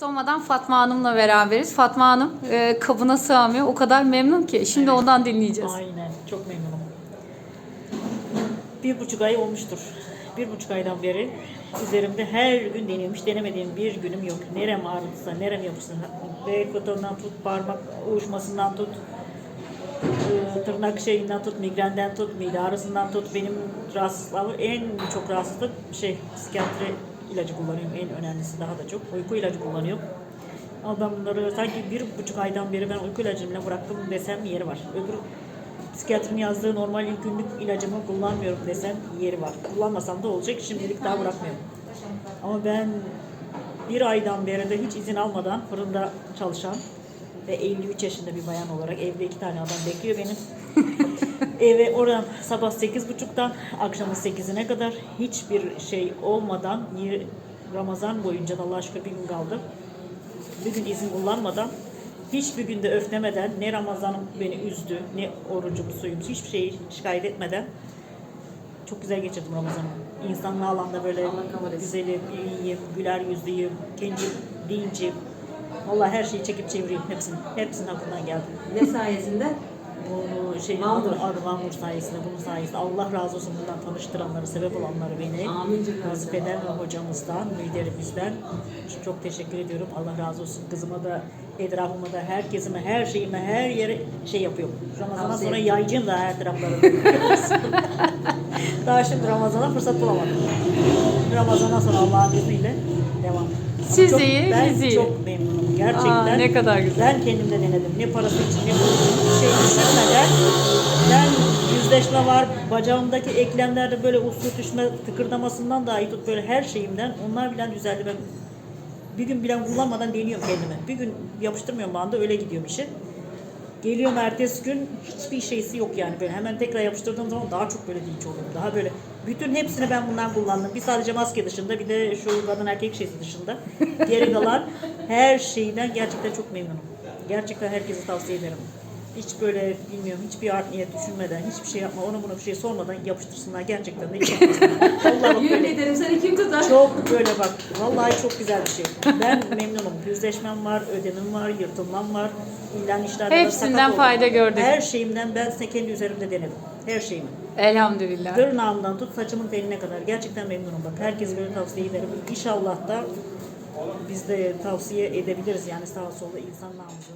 Soma'dan Fatma Hanım'la beraberiz. Fatma Hanım e, kabına sığamıyor. O kadar memnun ki. Şimdi ondan dinleyeceğiz. Aynen. Çok memnunum. Bir buçuk ay olmuştur. Bir buçuk aydan beri üzerimde her gün deniyorum. Hiç denemediğim bir günüm yok. Nerem ağrıtsa, nerem yapışsa. Bel fıtığından tut, parmak uyuşmasından tut, e, tırnak şeyinden tut, migrenden tut, mide ağrısından tut. Benim rahatsızlığım en çok rahatsızlık şey psikiyatri ilacı kullanıyorum. En önemlisi daha da çok. Uyku ilacı kullanıyorum. Ama ben bunları sanki bir buçuk aydan beri ben uyku ilacını bile bıraktım desem yeri var. Öbür psikiyatrinin yazdığı normal günlük ilacımı kullanmıyorum desem yeri var. Kullanmasam da olacak. Şimdilik daha bırakmıyorum. Ama ben bir aydan beri de hiç izin almadan fırında çalışan ve 53 yaşında bir bayan olarak evde iki tane adam bekliyor beni. Eve oradan sabah 8.30'dan akşamın 8'ine kadar hiçbir şey olmadan Ramazan boyunca da Allah'a şükür bir gün kaldı. Bir gün izin kullanmadan hiçbir günde öflemeden ne Ramazan'ım beni üzdü ne orucum suyum hiçbir şeyi şikayet etmeden çok güzel geçirdim Ramazan'ı. İnsanla alanda böyle güzelim, iyiyim, güler yüzlüyüm, kendi dincim. Vallahi her şeyi çekip çevireyim hepsini. Hepsinin hakkından geldim. Ne sayesinde? Bunu şey Mamur. adı, Mamur sayesinde, bunun sayesinde Allah razı olsun bundan tanıştıranları, sebep olanları beni. Amin cümlemize. Vazifeden ve hocamızdan, liderimizden çok teşekkür ediyorum. Allah razı olsun. Kızıma da, etrafıma da, herkesime, her şeyime, her yere şey yapıyorum. Ramazan'a sonra yayacağım da her taraflarını. Daha şimdi Ramazan'a fırsat bulamadım. Ramazan'dan sonra Allah'ın izniyle devam. Siz çok- iyi, ben biz iyi. çok memnunum. Gerçekten. Aa, ne kadar güzel. Ben kendimde denedim. Ne parası için ne şey düşünmeden ben yüzleşme var. Bacağımdaki eklemlerde böyle usul düşme tıkırdamasından dahi tut böyle her şeyimden onlar bile düzeldi. Ben bir gün bile kullanmadan deniyorum kendime. Bir gün yapıştırmıyorum bana öyle gidiyorum işe. Geliyorum ertesi gün hiçbir şeysi yok yani böyle hemen tekrar yapıştırdığım zaman daha çok böyle dinç oluyorum. Daha böyle bütün hepsini ben bundan kullandım. Bir sadece maske dışında bir de şu kadın erkek şeysi dışında. Geri kalan her şeyden gerçekten çok memnunum. Gerçekten herkese tavsiye ederim. Hiç böyle bilmiyorum hiçbir art niyet düşünmeden hiçbir şey yapma ona buna bir şey sormadan yapıştırsınlar gerçekten de hiç bak Yemin böyle ederim seni kim tutar? çok böyle bak vallahi çok güzel bir şey. Ben memnunum. Yüzleşmem var, ödemim var, yırtılmam var. İlan işlerde de Hepsinden sakat oldum. fayda gördük. Her şeyimden ben size kendi üzerimde denedim. Her şeyimi. Elhamdülillah. Tırnağımdan tut saçımın teline kadar. Gerçekten memnunum bak. Herkes böyle tavsiye ederim. İnşallah da biz de tavsiye edebiliriz yani sağa sola insanlarımızı.